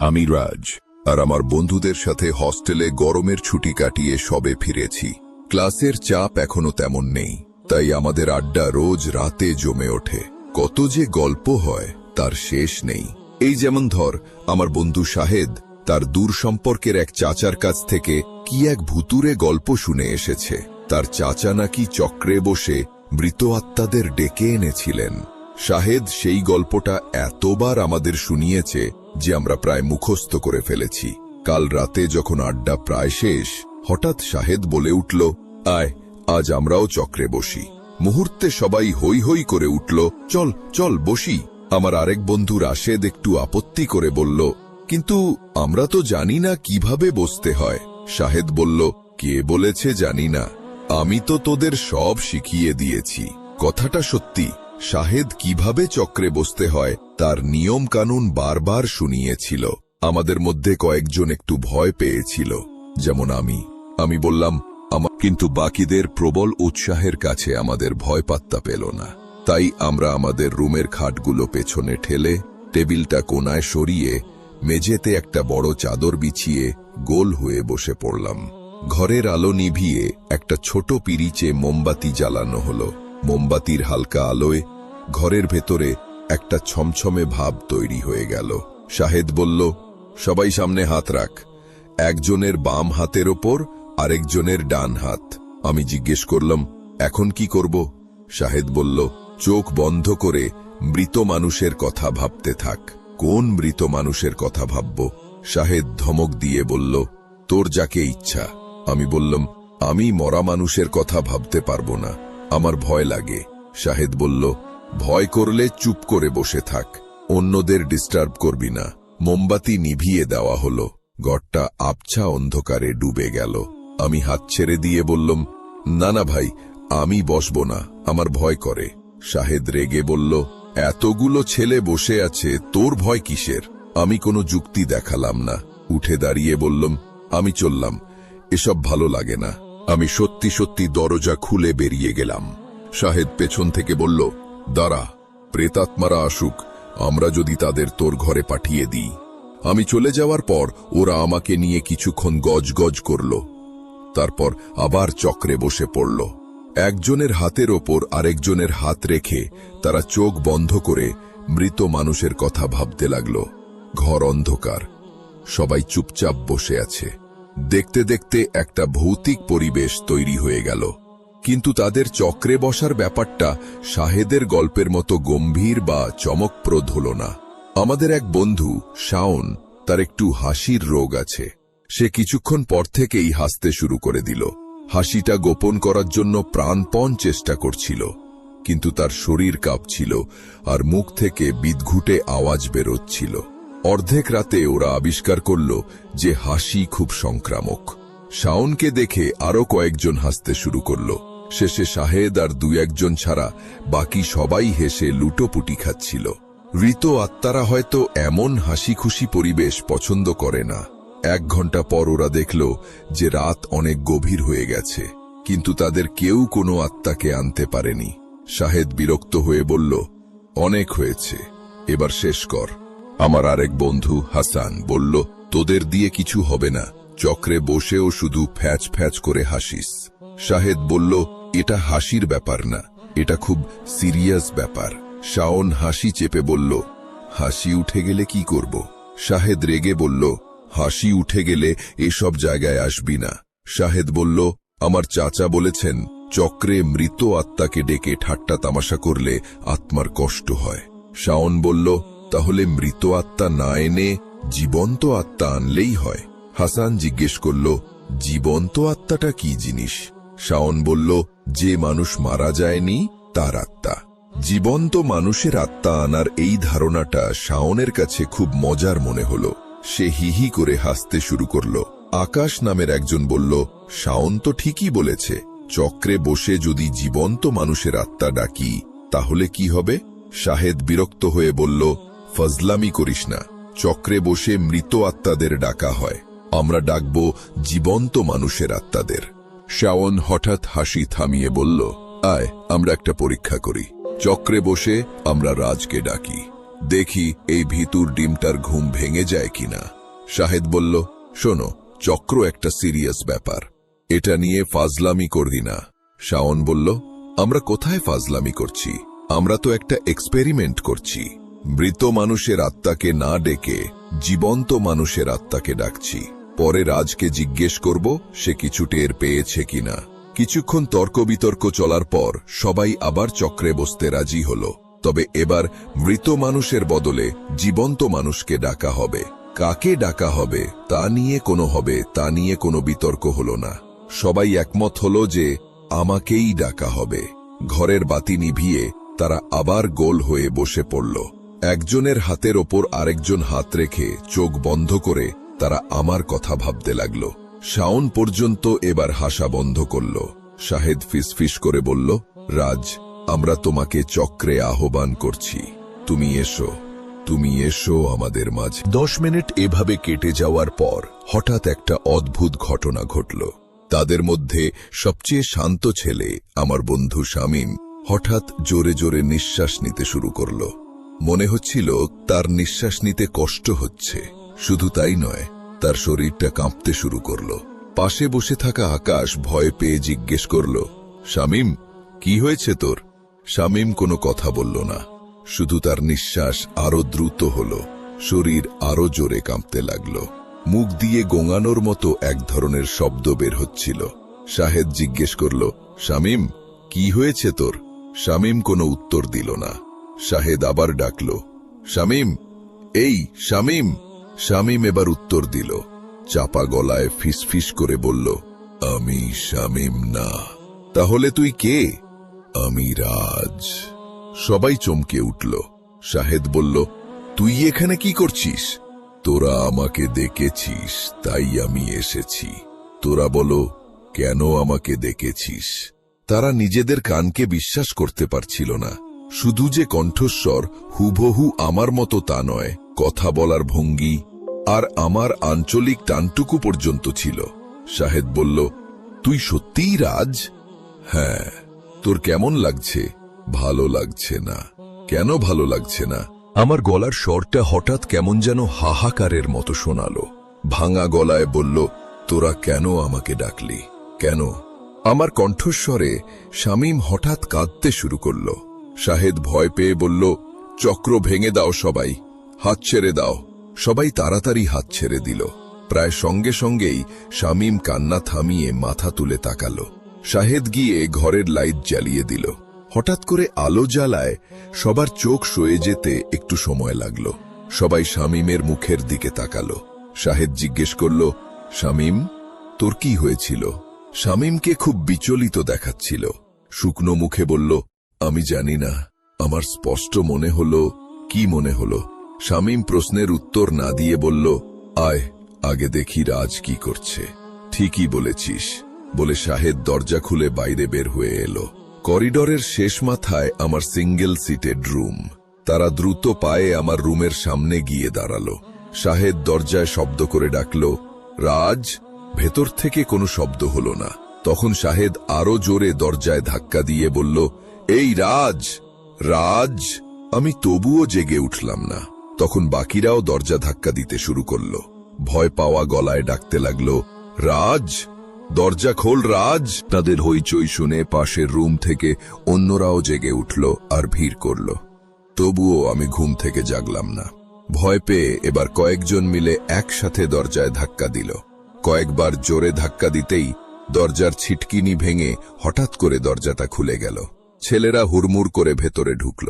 আমি রাজ, আর আমার বন্ধুদের সাথে হস্টেলে গরমের ছুটি কাটিয়ে সবে ফিরেছি। ক্লাসের চাপ এখনও তেমন নেই, তাই আমাদের আড্ডা রোজ রাতে জমে ওঠে। কত যে গল্প হয়, তার শেষ নেই। এই যেমন ধর, আমার বন্ধু শাহেদ তার দূর সম্পর্কের এক চাচার কাছ থেকে কি এক ভুতুরে গল্প শুনে এসেছে। তার চাচা নাকি চক্রে বসে মৃত আত্মাদের ডেকে এনেছিলেন। শাহেদ সেই গল্পটা এতবার আমাদের শুনিয়েছে যে আমরা প্রায় মুখস্থ করে ফেলেছি। কাল রাতে যখন আড্ডা প্রায় শেষ, হঠাৎ শাহেদ বলে উঠল, আয়, আজ আমরাও চক্রে বসি। মুহূর্তে সবাই হই হই করে উঠল, চল চল, বসি। আমার আরেক বন্ধু রাশেদ একটু আপত্তি করে বলল, কিন্তু আমরা তো জানি না কীভাবে বসতে হয়। শাহেদ বলল, কে বলেছে জানি না। আমি তো তোদের সব শিখিয়ে দিয়েছি। কথাটা সত্যি। শাহেদ কীভাবে চক্রে বসতে হয়, তার নিয়ম কানুন বারবার শুনিয়েছিল। আমাদের মধ্যে কয়েকজন একটু ভয় পেয়েছিল। যেমন আমি। আমি বললাম, আমার কিন্তু বাকিদের প্রবল উৎসাহের কাছে আমাদের ভয় পাত্তা পেল না। তাই আমরা আমাদের রুমের খাটগুলো পেছনে ঠেলে, টেবিলটা কোনায় সরিয়ে, মেঝেতে একটা বড় চাদর বিছিয়ে গোল হয়ে বসে পড়লাম। ঘরের আলো নিভিয়ে একটা ছোট পিরিচে মোমবাতি জ্বালানো হলো। মোমবাতির হালকা আলোয় ঘরের ভেতরে একটা ছমছমে ভাব তৈরি হয়ে গেল। শাহেদ বলল, সবাই সামনে হাত রাখ। একজনের বাম হাতের ওপর, আরেকজনের ডান হাত। আমি জিজ্ঞেস করলাম, এখন কি করব? শাহেদ বলল, চোখ বন্ধ করে মৃত মানুষের কথা ভাবতে থাক। কোন মৃত মানুষের কথা ভাবব? শাহেদ ধমক দিয়ে বলল, তোর যাকে ইচ্ছা। আমি বললাম, আমি মরা মানুষের কথা ভাবতে পারব না। আমার ভয় লাগে। শাহেদ বলল, ভয় করলে চুপ করে বসে থাক। অন্যদের ডিস্টার্ব করবি না। মোমবাতি নিভিয়ে দেওয়া হলো। ঘরটা আবছা অন্ধকারে ডুবে গেল। আমি হাত ছেড়ে দিয়ে বললাম, না না ভাই, আমি বসব না। আমার ভয় করে। শাহেদ রেগে বলল, এতগুলো ছেলে বসে আছে, তোর ভয় কিসের? আমি কোনো যুক্তি দেখালাম না। উঠে দাঁড়িয়ে বললাম, আমি চললাম। এসব ভালো লাগে না। আমি সত্যি সত্যি দরজা খুলে বেরিয়ে গেলাম। শাহেদ পেছন থেকে বলল, দাঁড়া, প্রেতাত্মারা আসুক, আমরা যদি তাদের তোর ঘরে পাঠিয়ে দিই। আমি চলে যাওয়ার পর ওরা আমাকে নিয়ে কিছুক্ষণ গজ গজ করল। তারপর আবার চক্রে বসে পড়ল। একজনের হাতের ওপর আরেকজনের হাত রেখে তারা চোখ বন্ধ করে মৃত মানুষের কথা ভাবতে লাগল। ঘর অন্ধকার। সবাই চুপচাপ বসে আছে। দেখতে দেখতে একটা ভৌতিক পরিবেশ তৈরি হয়ে গেল। কিন্তু তাদের চক্রে বসার ব্যাপারটা শাহেদের গল্পের মতো গম্ভীর বা চমকপ্রদ হল না। আমাদের এক বন্ধু, শাওন, তার একটু হাসির রোগ আছে। সে কিছুক্ষণ পর থেকেই হাসতে শুরু করে দিল। হাসিটা গোপন করার জন্য প্রাণপণ চেষ্টা করছিল। কিন্তু তার শরীর কাঁপছিল আর মুখ থেকে বিদঘুটে আওয়াজ বেরোচ্ছিল। অর্ধেক রাতে ওরা আবিষ্কার করল যে হাসি খুব সংক্রামক। শাওনকে দেখে আরও কয়েকজন হাসতে শুরু করল। শেষে শাহেদ আর দু একজন ছাড়া বাকি সবাই হেসে লুটোপুটি খাচ্ছিল। ঋত আত্মারা হয়তো এমন হাসি খুশি পরিবেশ পছন্দ করে না। এক ঘণ্টা পর ওরা দেখল যে রাত অনেক গভীর হয়ে গেছে, কিন্তু তাদের কেউ কোনো আত্মাকে আনতে পারেনি। শাহেদ বিরক্ত হয়ে বলল, অনেক হয়েছে, এবার শেষ কর। আমার আরেক বন্ধু হাসান বলল, তোদের দিয়ে কিছু হবে না। চক্রে বসেও শুধু ফ্যাচ ফ্যাচ করে হাসিস। শাহেদ বলল, এটা হাসির ব্যাপার না। এটা খুব সিরিয়াস ব্যাপার। শাওন হাসি চেপে বলল, হাসি উঠে গেলে কি করব? শাহেদ রেগে বলল, হাসি উঠে গেলে এসব জায়গায় আসবি না। শাহেদ বলল, আমার চাচা বলেছেন, চক্রে মৃত আত্মাকে ডেকে ঠাট্টা তামাশা করলে আত্মার কষ্ট হয়। শাওন বলল তাহলে মৃত আত্মা না এনে জীবন্ত আত্মা আনলেই হয়। হাসান জিজ্ঞেস করল, জীবন্ত আত্মাটা কি জিনিস? শাওন বলল, যে মানুষ মারা যায়নি, তার আত্মা। জীবন্ত মানুষের আত্মা আনার এই ধারণাটা শাওনের কাছে খুব মজার মনে হল। সে হিহি করে হাসতে শুরু করল। আকাশ নামের একজন বলল, শাওন তো ঠিকই বলেছে, চক্রে বসে যদি জীবন্ত মানুষের আত্মা ডাকি, তাহলে কি হবে? শাহেদ বিরক্ত হয়ে বলল ফজলামি করিস না। চক্রে বসে মৃত আত্মাদের ডাকা হয়। আমরা ডাকব জীবন্ত মানুষের আত্মাদের। শাওন হঠাৎ হাসি থামিয়ে বলল, আয়, আমরা একটা পরীক্ষা করি। চক্রে বসে আমরা রাজকে ডাকি। দেখি এই ভিতুর ডিমটার ঘুম ভেঙে যায় কিনা। শাহেদ বলল, শোনো, চক্র একটা সিরিয়াস ব্যাপার। এটা নিয়ে ফাজলামি করবি না। শাওন বলল, আমরা কোথায় ফাজলামি করছি? আমরা তো একটা এক্সপেরিমেন্ট করছি। মৃত মানুষের আত্মাকে না ডেকে জীবন্ত মানুষের আত্মাকে ডাকছি। পরে রাজকে জিজ্ঞেস করব, সে কিছু টের পেয়েছে কিনা। কিছুক্ষণ তর্ক বিতর্ক চলার পর সবাই আবার চক্রে বসতে রাজি হল। তবে এবার মৃত মানুষের বদলে জীবন্ত মানুষকে ডাকা হবে। কাকে ডাকা হবে, তা নিয়ে কোনো হবে, তা নিয়ে কোনো বিতর্ক হল না। সবাই একমত হল যে আমাকেই ডাকা হবে। ঘরের বাতি নিভিয়ে তারা আবার গোল হয়ে বসে পড়ল। একজনের হাতের ওপর আরেকজন হাত রেখে চোখ বন্ধ করে তারা আমার কথা ভাবতে লাগল। শাওন পর্যন্ত এবার হাসা বন্ধ করল। শাহেদ ফিসফিস করে বলল, রাজ, আমরা তোমাকে চক্রে আহ্বান করছি। তুমি এসো তুমি এসো আমাদের মাঝে। দশ মিনিট এভাবে কেটে যাওয়ার পর হঠাৎ একটা অদ্ভুত ঘটনা ঘটল। তাদের মধ্যে সবচেয়ে শান্ত ছেলে আমার বন্ধু শামীম হঠাৎ জোরে জোরে নিঃশ্বাস নিতে শুরু করল। মনে হচ্ছিল তার নিঃশ্বাস নিতে কষ্ট হচ্ছে। শুধু তাই নয়, তার শরীরটা কাঁপতে শুরু করল। পাশে বসে থাকা আকাশ ভয় পেয়ে জিজ্ঞেস করল, শামীম, কি হয়েছে তোর? শামীম কোনো কথা বলল না। শুধু তার নিঃশ্বাস আরও দ্রুত হল। শরীর আরও জোরে কাঁপতে লাগল। মুখ দিয়ে গোঙানোর মতো এক ধরনের শব্দ বের হচ্ছিল। শাহেদ জিজ্ঞেস করল, শামীম, কি হয়েছে তোর? শামীম কোনো উত্তর দিল না। শাহেদ আবার ডাকল, শামীম, এই, শামীম। শামীম এবার উত্তর দিল, চাপা গলায় ফিসফিস করে বলল, আমি শামীম না। তাহলে তুই কে? আমি রাজ। সবাই চমকে উঠল। শাহেদ বলল, তুই এখানে কি করছিস? তোরা আমাকে দেখেছিস, তাই আমি এসেছি। তোরা বলো, কেন আমাকে দেখেছিস? তারা নিজেদের কানকে বিশ্বাস করতে পারছিল না। শুধু যে কণ্ঠস্বর হুবহু আমার মতো তা নয়, কথা বলার ভঙ্গি আর আমার আঞ্চলিক টানটুকু পর্যন্ত ছিল। শাহেদ বলল, তুই সত্যিই রাজ? হ্যাঁ। তোর কেমন লাগছে? ভালো লাগছে না। কেন ভালো লাগছে না? আমার গলার স্বরটা হঠাৎ কেমন যেন হাহাকারের মতো শোনালো। ভাঙা গলায় বলল, তোরা কেন আমাকে ডাকলি? কেন? আমার কণ্ঠস্বরে শামীম হঠাৎ কাঁদতে শুরু করল। শাহেদ ভয় পেয়ে বলল, চক্র ভেঙে দাও সবাই, হাত ছেড়ে দাও। সবাই তাড়াতাড়ি হাত ছেড়ে দিল। প্রায় সঙ্গে সঙ্গেই শামীম কান্না থামিয়ে মাথা তুলে তাকাল। শাহেদ গিয়ে ঘরের লাইট জ্বালিয়ে দিল। হঠাৎ করে আলো জ্বালায়, সবার চোখ সয়ে যেতে একটু সময় লাগল। সবাই শামীমের মুখের দিকে তাকালো। শাহেদ জিজ্ঞেস করল, শামীম, তোর কি হয়েছিল? শামীমকে খুব বিচলিত দেখাচ্ছিল। শুকনো মুখে বলল আমি জানি না। আমার স্পষ্ট মনে হলো, কি মনে হলো? শামীম প্রশ্নের উত্তর না দিয়ে বলল, আয়, আগে দেখি রাজ কি করছে। ঠিকই বলেছিস। বলে শাহেদ দরজা খুলে বাইরে বের হয়ে এলো। করিডরের শেষ মাথায় আমার সিঙ্গেল সিটেড রুম। তারা দ্রুত পায়ে আমার রুমের সামনে গিয়ে দাঁড়াল। শাহেদ দরজায় শব্দ করে ডাকল, রাজ, ভেতর থেকে কোনো শব্দ হলো না। তখন শাহেদ আরও জোরে দরজায় ধাক্কা দিয়ে বলল এই রাজ রাজ, আমি তবুও জেগে উঠলাম না। তখন বাকিরাও দরজা ধাক্কা দিতে শুরু করল। ভয় পাওয়া গলায় ডাকতে লাগল, রাজ, দরজা খোল রাজ! তাদের হইচই শুনে পাশের রুম থেকে অন্যরাও জেগে উঠল আর ভিড় করল। তবুও আমি ঘুম থেকে জাগলাম না। ভয় পেয়ে এবার কয়েকজন মিলে একসাথে দরজায় ধাক্কা দিল। কয়েকবার জোরে ধাক্কা দিতেই দরজার ছিটকিনি ভেঙে হঠাৎ করে দরজাটা খুলে গেল। ছেলেরা হুড়মুড় করে ভেতরে ঢুকল।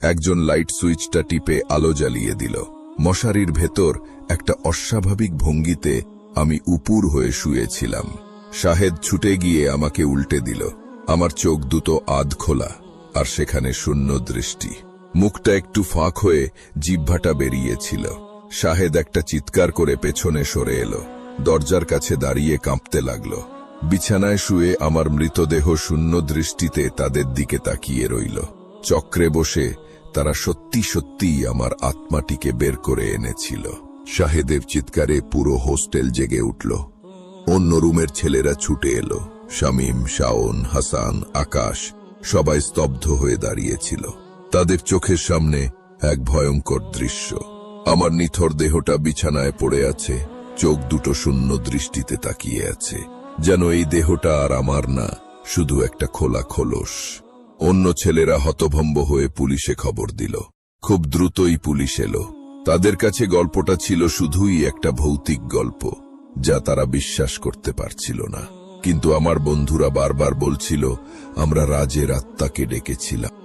একজন লাইট সুইচটা টিপে আলো জ্বালিয়ে দিল। মশারির ভেতর একটা অস্বাভাবিক ভঙ্গিতে আমি উপুর হয়ে শুয়েছিলাম। শাহেদ ছুটে গিয়ে আমাকে উল্টে দিল। আমার চোখ দুটো আধ খোলা, আর সেখানে শূন্য দৃষ্টি। মুখটা একটু ফাঁক হয়ে জিহ্বাটা বেরিয়েছিল। শাহেদ একটা চিৎকার করে পেছনে সরে এলো। দরজার কাছে দাঁড়িয়ে কাঁপতে লাগল। বিছানায় শুয়ে আমার মৃতদেহ শূন্য দৃষ্টিতে তাদের দিকে তাকিয়ে রইল। চক্রে বসে তারা সত্যি সত্যিই আমার আত্মাটিকে বের করে এনেছিল। শাহেদের চিৎকারে পুরো হোস্টেল জেগে উঠল। অন্য রুমের ছেলেরা ছুটে এলো। শামীম, শাওন, হাসান, আকাশ সবাই স্তব্ধ হয়ে দাঁড়িয়েছিল। তাদের চোখের সামনে এক ভয়ঙ্কর দৃশ্য। আমার নিথর দেহটা বিছানায় পড়ে আছে, চোখ দুটো শূন্য দৃষ্টিতে তাকিয়ে আছে। যেন এই দেহটা আর আমার না, শুধু একটা খোলা খোলস। অন্য ছেলেরা হতভম্ব হয়ে পুলিশে খবর দিল। খুব দ্রুতই পুলিশ এলো। তাদের কাছে গল্পটা ছিল শুধুই একটা ভৌতিক গল্প, যা তারা বিশ্বাস করতে পারছিল না। কিন্তু আমার বন্ধুরা বারবার বলছিল, আমরা রাজের আত্মাকে ডেকেছিলাম।